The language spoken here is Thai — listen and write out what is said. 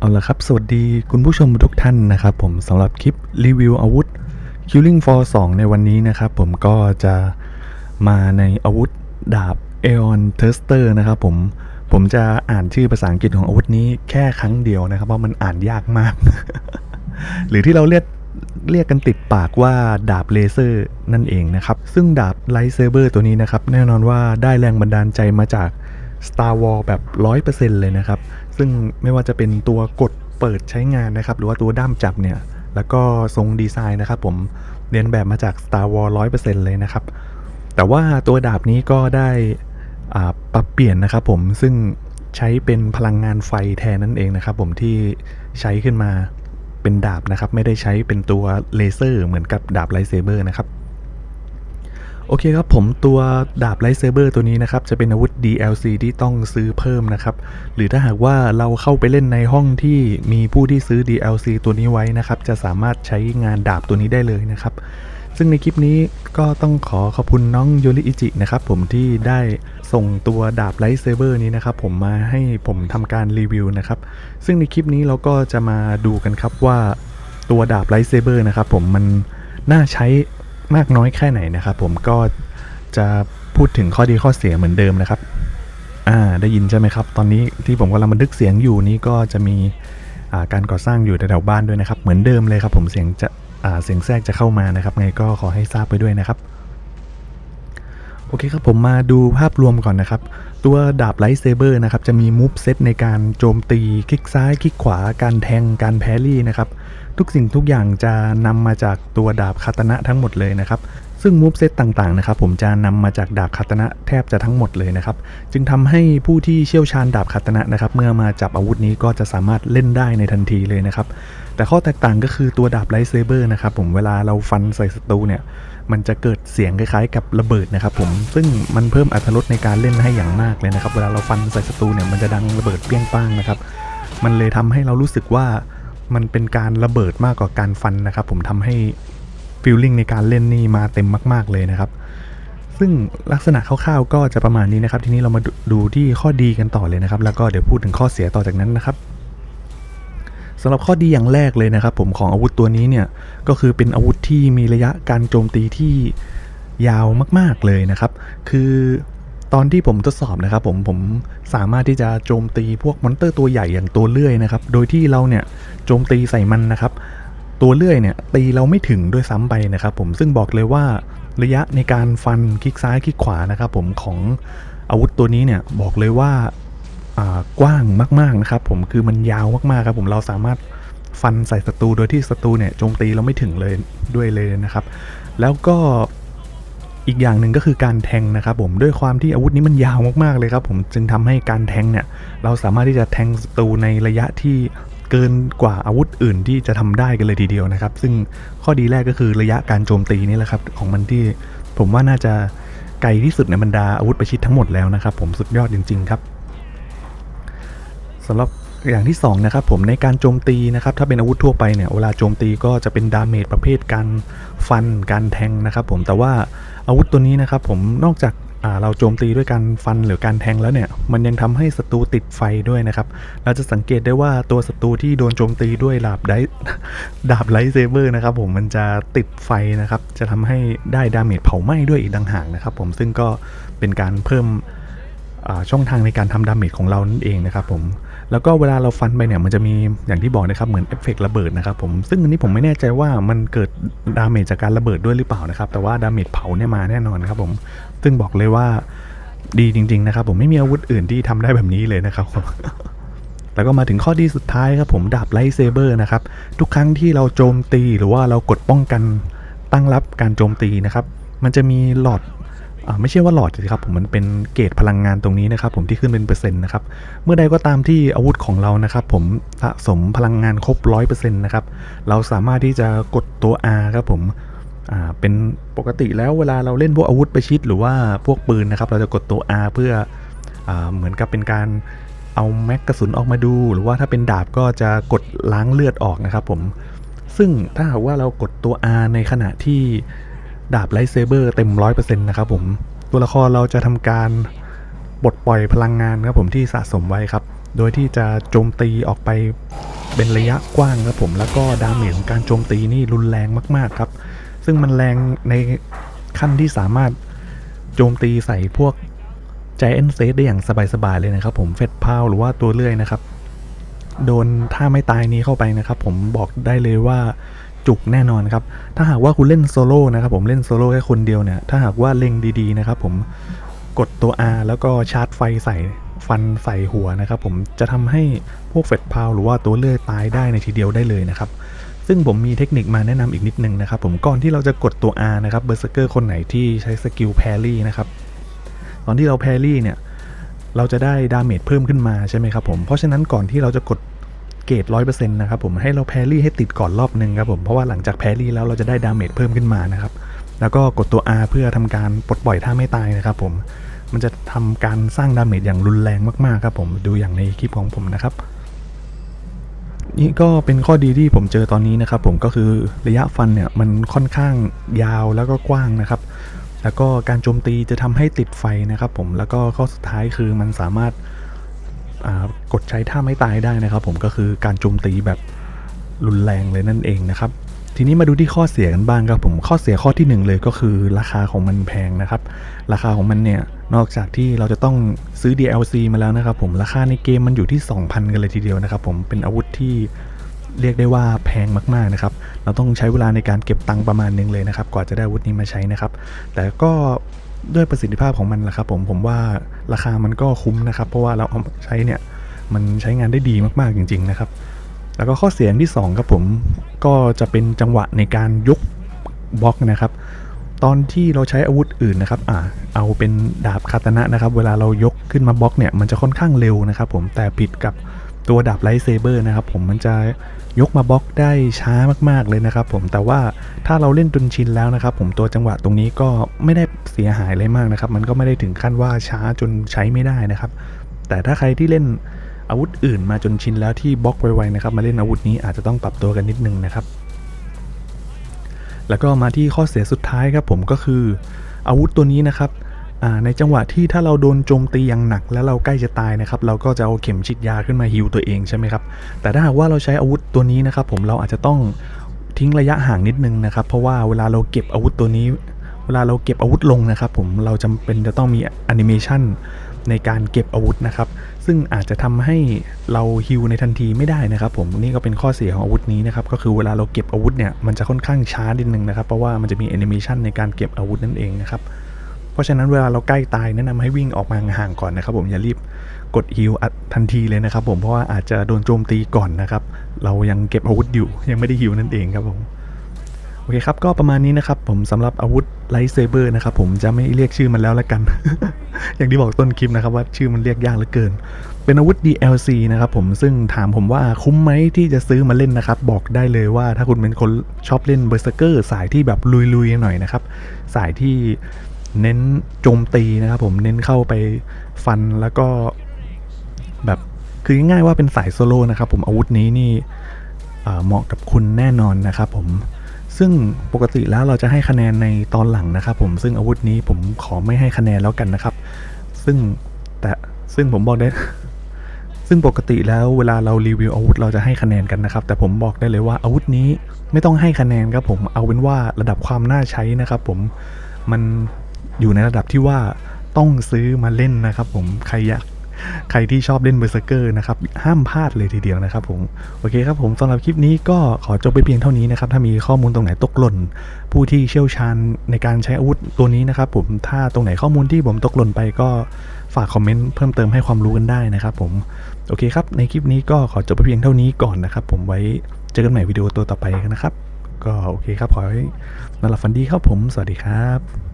เอาละครับ สวัสดีคุณผู้ชมทุกท่านนะครับ ผมสำหรับคลิปรีวิวอาวุธ Killing for 2 ในวันนี้นะครับ ผมก็จะมาในอาวุธดาบ Aeon Thruster นะครับผมผมจะอ่านชื่อภาษาอังกฤษของอาวุธนี้แค่ครั้งเดียวนะครับ เพราะมันอ่านยากมาก หรือที่เราเรียกเรียกกันติดปากว่าดาบเลเซอร์นั่นเองนะครับ ซึ่งดาบไลท์เซเบอร์ตัวนี้นะครับ แน่นอนว่าได้แรงบันดาลใจมาจาก Star Wars แบบ 100%เลยนะครับ ซึ่งไม่ว่าจะเป็นตัวกดเปิดใช้งานนะครับ หรือว่าตัวด้ามจับเนี่ย แล้วก็ทรงดีไซน์นะครับผมเรียนแบบมาจาก Star Wars 100%เลยนะครับ แต่ว่าตัวดาบนี้ก็ได้อ่าปรับเปลี่ยนนะครับผมซึ่งใช้เป็นพลังงานไฟแทนนั่นเองนะครับ ผมที่ใช้ขึ้นมาเป็นดาบนะครับ ไม่ได้ใช้เป็นตัวเลเซอร์เหมือนกับดาบไลเซเบอร์นะครับ โอเคครับผมตัวดาบไลท์เซเบอร์ตัวนี้นะครับ จะเป็นอาวุธ DLC ที่ต้องซื้อเพิ่มนะครับ หรือถ้าหากว่าเราเข้าไปเล่นในห้องที่มีผู้ที่ซื้อ DLC ตัวนี้ไว้นะครับ จะสามารถใช้งานดาบตัวนี้ได้เลยนะครับ ซึ่งในคลิปนี้ก็ต้องขอขอบคุณน้องโยริอิจินะครับผมที่ได้ส่งตัวดาบไลท์เซเบอร์นี้นะครับผมมาให้ผมทำการรีวิวนะครับ ซึ่งในคลิปนี้เราก็จะมาดูกันครับว่าตัวดาบไลท์เซเบอร์นะครับผมมันน่าใช้ มากน้อยแค่ไหนนะครับ ผมก็จะพูดถึงข้อดีข้อเสียเหมือนเดิมนะครับ อ่า ได้ยินใช่ไหมครับ ตอนนี้ที่ผมกำลังบันทึกเสียงอยู่นี้ก็จะมีาการก่อสร้างอยู่แถวๆบ้านด้วยนะครับ เหมือนเดิมเลยครับ ผมเสียงจะเสียงแทรกจะเข้ามานะครับ ไงก็ขอให้ทราบไปด้วยนะครับ โอเคครับผมมาดูภาพรวมก่อนนะครับ ตัวดาบไลท์เซเบอร์นะครับ จะมีมูฟเซตในการโจมตี คลิกซ้าย คลิกขวา การแทง การแพรี่นะครับ ทุกสิ่งทุกอย่างจะนำมาจากตัวดาบคาตนะทั้งหมดเลยนะครับ ซึ่งมูฟเซตต่างๆนะครับผมจะนำมาจากดาบคาตนะแทบจะทั้งหมดเลยนะครับ จึงทำให้ผู้ที่เชี่ยวชาญดาบคาตนะนะครับ เมื่อมาจับอาวุธนี้ก็จะสามารถเล่นได้ในทันทีเลยนะครับ แต่ข้อแตกต่างก็คือตัวดาบไลท์เซเบอร์นะครับผมเวลาเราฟันใส่ศัตรูเนี่ยมันจะเกิดเสียงคล้ายๆ กับระเบิดนะครับผมซึ่งมันเพิ่มอรรถรสในการเล่นให้อย่างมากเลยนะครับ เวลาเราฟันใส่ศัตรูเนี่ยมันจะดังระเบิดเปี้ยงป้างนะครับ มันเลยทำให้เรารู้สึกว่ามันเป็นการระเบิดมากกว่าการฟันนะครับ ผมทำให้ ฟีลลิ่งในการเล่นนี่มาเต็มมาก ๆ เลยนะครับ ซึ่งลักษณะคร่าวๆก็จะประมาณนี้นะครับ ทีนี้เรามาดูดูที่ข้อดีกันต่อเลยนะครับ แล้วก็เดี๋ยวพูดถึงข้อเสียต่อจากนั้นนะครับสำหรับข้อดีอย่างแรกเลยนะครับ ผมของอาวุธตัวนี้เนี่ยก็คือเป็นอาวุธที่มีระยะการโจมตีที่ยาวมาก ๆเลยนะครับ คือตอนที่ผมทดสอบนะครับผมผมสามารถที่จะโจมตีพวกมอนเตอร์ตัวใหญ่อย่างตัวเลื่อยนะครับ โดยที่เราเนี่ยโจมตีใส่มันนะครับ ตัวเลื่อยเนี่ยตีเราไม่ถึงด้วยซ้ำไปนะครับผมซึ่งบอกเลยว่าระยะในการฟันคลิกซ้ายคลิกขวานะครับผมของอาวุธตัวนี้เนี่ยบอกเลยว่าากว้างมากๆนะครับผมคือมันยาวมากๆครับผมเราสามารถฟันใส่ศัตรูโดยที่ศัตรูเนี่ยโจมตีเราไม่ถึงเลยด้วยเลยนะครับ แล้วก็อีกอย่างหนึ่งก็คือการแทงนะครับผมด้วยความที่อาวุธนี้มันยาวมากๆเลยครับผมจึงทำให้การแทงเนี่ยเราสามารถที่จะแทงศัตรูในระยะที่ เกินกว่าอาวุธอื่นที่จะทำได้กันเลยทีเดียวนะครับ ซึ่งข้อดีแรกก็คือระยะการโจมตีนี่แหละครับของมันที่ผมว่าน่าจะไกลที่สุดในบรรดาอาวุธประชิดทั้งหมดแล้วนะครับ ผมสุดยอดจริง ๆ ครับสำหรับอย่างที่2นะครับผมในการโจมตีนะครับถ้าเป็นอาวุธทั่วไปเนี่ยเวลาโจมตีก็จะเป็นดาเมจประเภทการฟันการแทงนะครับผมแต่ว่าอาวุธตัวนี้นะครับผมนอกจาก เราโจมตีด้วยการฟันหรือการแทงแล้วเนี่ย มันยังทำให้ศัตรูติดไฟด้วยนะครับ เราจะสังเกตได้ว่าตัวศัตรูที่โดนโจมตีด้วยดาบไดดาบไลท์เซเบอร์นะครับผมมันจะติดไฟนะครับ จะทำให้ได้ดาเมจเผาไหม้ด้วยอีกดังหากนะครับ ผมซึ่งก็เป็นการเพิ่มช่องทางในการทำดาเมจของเรานั่นเองนะครับผม แล้วก็เวลาเราฟันไปเนี่ยมันจะมีอย่างที่บอกนะครับเหมือนเอฟเฟกต์ระเบิดนะครับผมซึ่งอันนี้ผมไม่แน่ใจว่ามันเกิดดาเมจจากการระเบิดด้วยหรือเปล่านะครับแต่ว่าดาเมจเผาเนี่ยมาแน่นอนครับผมซึ่งบอกเลยว่าดีจริง ๆ นะครับ ผมไม่มีอาวุธอื่นที่ทำได้แบบนี้เลยนะครับแล้วก็มาถึงข้อดีสุดท้ายครับผมดาบไลท์เซเบอร์นะครับทุกครั้งที่เราโจมตีหรือว่าเรากดป้องกันตั้งรับการโจมตีนะครับ มันจะมีหลอด ไม่ใช่ว่าหลอดสิครับผมมันเป็นเกจพลังงานตรงนี้นะครับผมที่ขึ้นเป็นเปอร์เซ็นต์นะครับเมื่อใดก็ตามที่อาวุธของเรานะครับผมสะสมพลังงานครบร้อยเปอร์เซ็นต์นะครับเราสามารถที่จะกดตัว R ครับผมเป็นปกติแล้วเวลาเราเล่นพวกอาวุธประชิดหรือว่าพวกปืนนะครับเราจะกดตัว R เพื่ออเหมือนกับเป็นการเอาแม็กกระสุนออกมาดู หรือว่าถ้าเป็นดาบก็จะกดล้างเลือดออกนะครับผมซึ่งถ้าหากว่าเรากดตัว R ในขณะที่ ดาบไลท์เซเบอร์เต็ม 100%นะครับผม ตัวละครเราจะทำการปลดปล่อยพลังงานครับผมที่สะสมไว้ครับ โดยที่จะโจมตีออกไปเป็นระยะกว้างครับผม แล้วก็ดาเมจของการโจมตีนี่รุนแรงมากๆครับ ซึ่งมันแรงในขั้นที่สามารถโจมตีใส่พวกใจเอ็นเซได้อย่างสบายๆเลยนะครับผมเฟดพาวหรือว่าตัวเลื่อยนะครับ โดนท่าไม่ตายนี้เข้าไปนะครับ ผมบอกได้เลยว่า จุกแน่นอนครับ ถ้าหากว่าคุณเล่นโซโล่นะครับผมเล่นโซโล่แค่คนเดียวเนี่ย ถ้าหากว่าเล็งดีๆนะครับผมกดตัว R แล้วก็ชาร์จไฟใส่ฟันใส่หัวนะครับผมจะทำให้พวกเฟดพาวหรือว่าตัวเลื่อยตายได้ในทีเดียวได้เลยนะครับ ซึ่งผมมีเทคนิคมาแนะนำอีกนิดนึงนะครับผมก่อนที่เราจะกดตัว R นะครับเบอร์เซอร์เกอร์คนไหนที่ใช้สกิลแพรี่นะครับตอนที่เราแพรี่เนี่ยเราจะได้ดาเมจเพิ่มขึ้นมาใช่ไหมครับผมเพราะฉะนั้นก่อนที่เราจะกด เกรดร้อยเปอร์เซ็นต์นะครับผมให้เราแพรี่ให้ติดก่อนรอบหนึ่งครับผมเพราะว่าหลังจากแพรี่แล้วเราจะได้ดาเมจเพิ่มขึ้นมานะครับแล้วก็กดตัว R เพื่อทำการปลดปล่อยท่าไม่ตายนะครับผมมันจะทำการสร้างดาเมจอย่างรุนแรงมากๆครับผมดูอย่างในคลิปของผมนะครับนี่ก็เป็นข้อดีที่ผมเจอตอนนี้นะครับ ผมก็คือระยะฟันเนี่ยมันค่อนข้างยาวแล้วก็กว้างนะครับ แล้วก็การโจมตีจะทำให้ติดไฟนะครับ ผมแล้วก็ข้อสุดท้ายคือมันสามารถ กดใช้ท่าไม่ตายได้นะครับ ผมก็คือการโจมตีแบบรุนแรงเลยนั่นเองนะครับ ทีนี้มาดูที่ข้อเสียกันบ้างครับผมข้อเสียข้อที่หนึ่งเลยก็คือราคาของมันแพงนะครับ ราคาของมันเนี่ยนอกจากที่เราจะต้องซื้อ DLC มาแล้วนะครับ ผมราคาในเกมมันอยู่ที่ 2,000 กันเลยทีเดียวนะครับ ผมเป็นอาวุธที่เรียกได้ว่าแพงมากๆนะครับ เราต้องใช้เวลาในการเก็บตังค์ประมาณนึงเลยนะครับ กว่าจะได้อาวุธนี้มาใช้นะครับ แต่ก็ ด้วยประสิทธิภาพของมันแหละครับผมผมว่าราคามันก็คุ้มนะครับ เพราะว่าเราเอาใช้เนี่ยมันใช้งานได้ดีมากๆจริง ๆ นะครับ แล้วก็ข้อเสียที่2ครับผมก็จะเป็นจังหวะในการยกบล็อกนะครับ ตอนที่เราใช้อาวุธอื่นนะครับอ่าเอาเป็นดาบคาตนะนะครับ เวลาเรายกขึ้นมาบล็อกเนี่ยมันจะค่อนข้างเร็วนะครับ ผมแต่ผิดกับ ตัวดาบไลท์เซเบอร์นะครับผมมันจะยกมาบล็อกได้ช้ามากๆเลยนะครับผมแต่ว่าถ้าเราเล่นจนชินแล้วนะครับผมตัวจังหวะตรงนี้ก็ไม่ได้เสียหายอะไรมากนะครับ มันก็ไม่ได้ถึงขั้นว่าช้าจนใช้ไม่ได้นะครับ แต่ถ้าใครที่เล่นอาวุธอื่นมาจนชินแล้วที่บล็อกไวๆนะครับมาเล่นอาวุธนี้อาจจะต้องปรับตัวกันนิดนึงนะครับ แล้วก็มาที่ข้อเสียสุดท้ายครับผมก็คืออาวุธตัวนี้นะครับ ในจังหวะที่ถ้าเราโดนโจมตีอย่างหนัก แล้วเราใกล้จะตายนะครับเราก็จะเอาเข็มฉีดยาขึ้นมาฮิวตัวเองใช่ไหมครับแต่ถ้าหากว่าเราใช้อาวุธตัวนี้นะครับผมเราอาจจะต้องทิ้งระยะห่างนิดนึงนะครับ เพราะว่าเวลาเราเก็บอาวุธตัวนี้ เวลาเราเก็บอาวุธลงนะครับ ผมเราจำเป็นจะต้องมีแอนิเมชันในการเก็บอาวุธนะครับ ซึ่งอาจจะทำให้เราฮิวในทันทีไม่ได้นะครับ ผมนี่ก็เป็นข้อเสียของอาวุธนี้นะครับก็คือเวลาเราเก็บอาวุธเนี่ยมันจะค่อนข้างช้านิดนึงนะครับ เพราะว่ามันจะมีแอนิเมชันในการเก็บอาวุธนั่นเองนะครับ ราะฉะนั้นเวลาเราใกล้ตายแนะนำให้วิ่งออกมาห่างก่อนนะครับ ผมอย่ารีบกดฮิวทันทีเลยนะครับ ผมเพราะว่าอาจจะโดนโจมตีก่อนนะครับ เรายังเก็บอาวุธอยู่ยังไม่ได้ฮิวนั่นเองครับผมโอเคครับก็ประมาณนี้นะครับ ผมสำหรับอาวุธไลท์เซเบอร์นะครับผมจะไม่เรียกชื่อมันแล้วละกัน อย่างที่บอกต้นคลิปนะครับว่าชื่อมันเรียกยากเหลือเกิน เป็นอาวุธ DLC นะครับผมซึ่งถามผมว่าคุ้มไหมที่จะซื้อมาเล่นนะครับ บอกได้เลยว่าถ้าคุณเป็นคนชอบเล่นเบอร์เซอร์สายที่แบบลุยๆหน่อยนะครับ สายที่ เน้นโจมตีนะครับผมเน้นเข้าไปฟันแล้วก็แบบคือง่ายๆว่าเป็นสายโซโล่นะครับผมอาวุธนี้นี่เหมาะกับคุณแน่นอนนะครับผมซึ่งปกติแล้วเราจะให้คะแนนในตอนหลังนะครับผมซึ่งอาวุธนี้ผมขอไม่ให้คะแนนแล้วกันนะครับ ซึ่งแต่ซึ่งผมบอกได้ ซึ่งปกติแล้วเวลาเรารีวิวอาวุธเราจะให้คะแนนกันนะครับ แต่ผมบอกได้เลยว่าอาวุธนี้ไม่ต้องให้คะแนนครับผมเอาเป็นว่าระดับความน่าใช้นะครับ ผมมัน ในระดับที่ว่าต้องซื้อมาเล่นนะครับผมใครอยากใครที่ชอบเล่นเบอร์เซอร์เกอร์นะครับ ห้ามพลาดเลยทีเดียวนะครับผมโอเคครับผมสำหรับคลิปนี้ก็ขอจบไปเพียงเท่านี้นะครับ ถ้ามีข้อมูลตรงไหนตกหล่น ผู้ที่เชี่ยวชาญในการใช้อาวุธตัวนี้นะครับผมถ้าตรงไหนข้อมูลที่ผมตกหล่นไปก็ฝากคอมเมนต์เพิ่มเติมให้ความรู้กันได้นะครับผมโอเคครับในคลิปนี้ก็ขอจบไปเพียงเท่านี้ก่อนนะครับ ผมไว้เจอกันใหม่วิดีโอตัวต่อไปนะครับ ก็โอเคครับขอให้นอนหลับฝันดีครับผม สวัสดีครับ